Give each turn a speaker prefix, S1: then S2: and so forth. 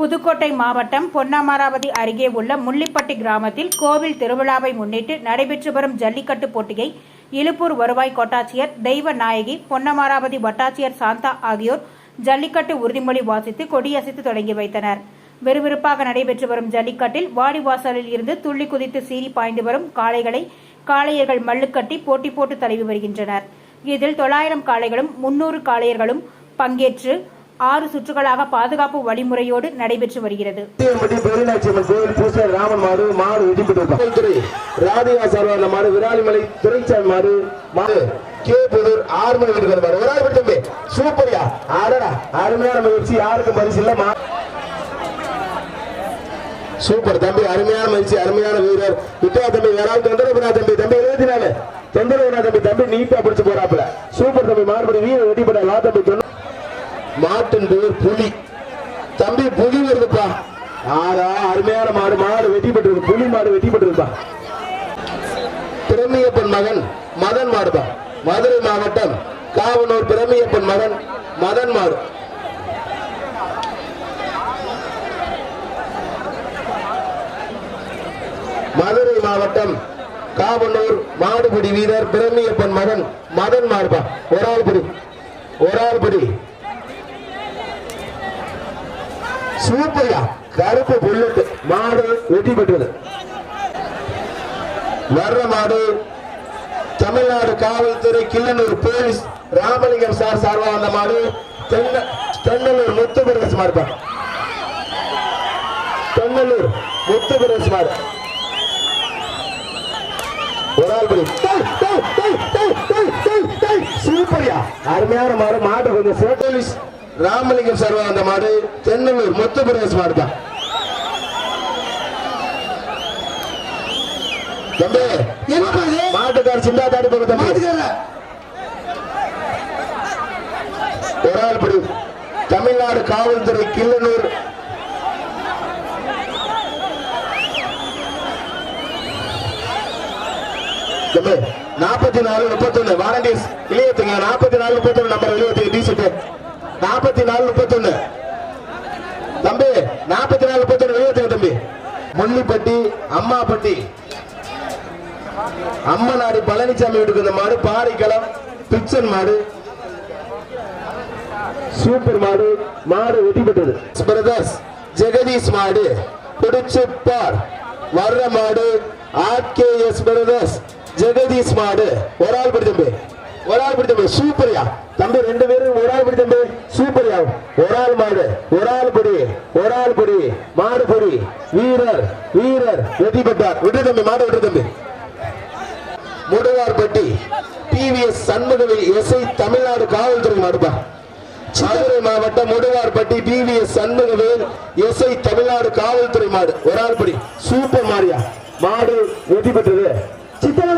S1: புதுக்கோட்டை மாவட்டம் பொன்னமராவதி அருகே உள்ள முள்ளிப்பட்டி கிராமத்தில் கோவில் திருவிழாவை முன்னிட்டு நடைபெற்று வரும் ஜல்லிக்கட்டு போட்டியை இலுப்பூர் வருவாய் கோட்டாட்சியர் தெய்வ நாயகி பொன்னமராவதி வட்டாட்சியர் சாந்தா ஆகியோர் ஜல்லிக்கட்டு உறுதிமொழி வாசித்து கொடியசைத்து தொடங்கி வைத்தனர். விறுவிறுப்பாக நடைபெற்று வரும் ஜல்லிக்கட்டில் வாடிவாசலில் இருந்து துள்ளி குதித்து சீறி பாய்ந்து வரும் காளைகளை காளையர்கள் மல்லுக்கட்டி போட்டி போட்டு தழுவி வருகின்றனர். இதில் தொள்ளாயிரம் காளைகளும் முன்னூறு காளையர்களும் பங்கேற்று ஆறு சுற்றுகளாக பாதுகாப்பு வழிமுறையோடு நடைபெற்று வருகிறது.
S2: விராலிமலை துறைச்சாமி மாடு மாடு கே புதூர் ஆறுமணி இருக்கிற மாடு ஒரு ஆள் தம்பி சூப்பர்யா. ஆடடா அருமையான முயற்சி. யாருக்கும் பரிசு இல்ல சூப்பர் தம்பி அருமையான முயற்சி அருமையான வீரர். விட்டா தம்பி யாராவது தொந்தரவு பண்ணா தம்பி தம்பி எழுபத்தி நாலு தொந்தரவு பண்ணா தம்பி தம்பி நீட்டா பிடிச்சு போறாப்புல. சூப்பர் தம்பி மாறுபடி வீரர் வெட்டிப்பட லா தம்பி மாட்டின் பேர் புலி. தம்பி புலி வருதுப்பா. ஆறா அருமையான மாடு மாடு வெட்டி பெற்றிருக்கு புலி மாடு வெட்டி பெற்றிருப்பா பிரமியப்பன் மகன் மதன் மாடுப்பா. மதுரை மாவட்டம் காவனூர் பிரமியப்பன் மகன் மதன் மாடு. மதுரை மாவட்டம் காவனூர் மாடுபிடி வீரர் பிரமியப்பன் மகன் மதன் மாடுப்பா. ஒரு ஆள் பிடி. ஒரு ஆள் பிடி. சூப்பர்யா கருப்பு புல்லட் மாடு வெற்றி பெற்றது. வர்ற மாடு தமிழ்நாடு காவல்துறை கிள்ளனூர் போலீஸ் ராமலிங்கம் சார் சார்பாக வந்த மாடு தென்ன- தென்னலூர் முத்து பிரதேச மாடுப்பா தென்னலூர் முத்து பிரதேச மாடு. ஒரு ஆள் படி. டேய், அருமையான மாடு மாடு கொஞ்சம் போலீஸ் ராமலிங்கம் சார்பா வந்த மாடு தென்னலூர் முத்து பிரதேச மாடு தான் தம்பி மாட்டுக்கார சிந்தா தாடி போக தம்பி ஒரு ஆள் படி. தமிழ்நாடு காவல்துறை கிள்ளனூர். நாற்பத்தி நாலு முப்பத்தொன்னு. வாரண்டியர்ஸ் இளையத்துங்க நாற்பத்தி நாலு முப்பத்தொன்னு நம்பர் எழுபத்தி டி செட்டு நாற்பத்தி நாலு முப்பத்தொன்னு. தம்பி நாற்பத்தி நாலு முப்பத்தொன்னு எழுபத்துங்க தம்பி. முள்ளிப்பட்டி அம்மாப்பட்டி. அம்மநாடு பழனிசாமி வீட்டுக்கு இந்த மாடு பாரிக்களம் பிச்சன் மாடு சூப்பர் மாடு மாடு வெட்டி பெற்றது. பிரதர்ஸ் ஜெகதீஷ் மாடு பிடிச்சு வர்ற மாடு ஆர்கேஎஸ் பிரதர்ஸ் ஜெகதீஷ் மாடு. ஒரு ஆள் படி தம்பி. ஒரு ஆள் படி தம்பி சூப்பர்யா. தம்பி ரெண்டு பேரும் ஒரு ஆள் படி தம்பி சூப்பர்யா. ஒரு ஆள் மாடு ஒரு ஆள் பொடி ஒரு ஆள் பொடி மாடு பொடி. வீரர் வீரர். வெற்றி பெற்றார். விட்டு தம்பி மாடு விட்டு தம்பி. முடுவார்பட்டி டிவிஎஸ் சண்முகவில் எஸ்ஐ தமிழ்நாடு காவல்துறை மாடுப்பா. மதுரை மாவட்டம் முடுவார்பட்டி டிவிஎஸ் சண்முகவேல் எஸ்ஐ தமிழ்நாடு காவல்துறை மாடு. ஒரு ஆள் படி. சூப்பர் மாரியா. மாடு வெற்றி பெற்றது. சித்தா